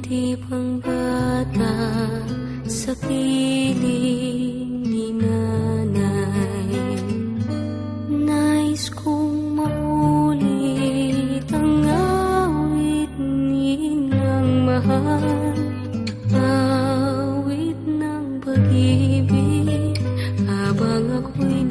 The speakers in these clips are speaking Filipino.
tipang bata sa piling ni nanay. Nais kong maulit ang awit ninang mahal Awit ng pag-ibig habang ako'y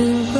to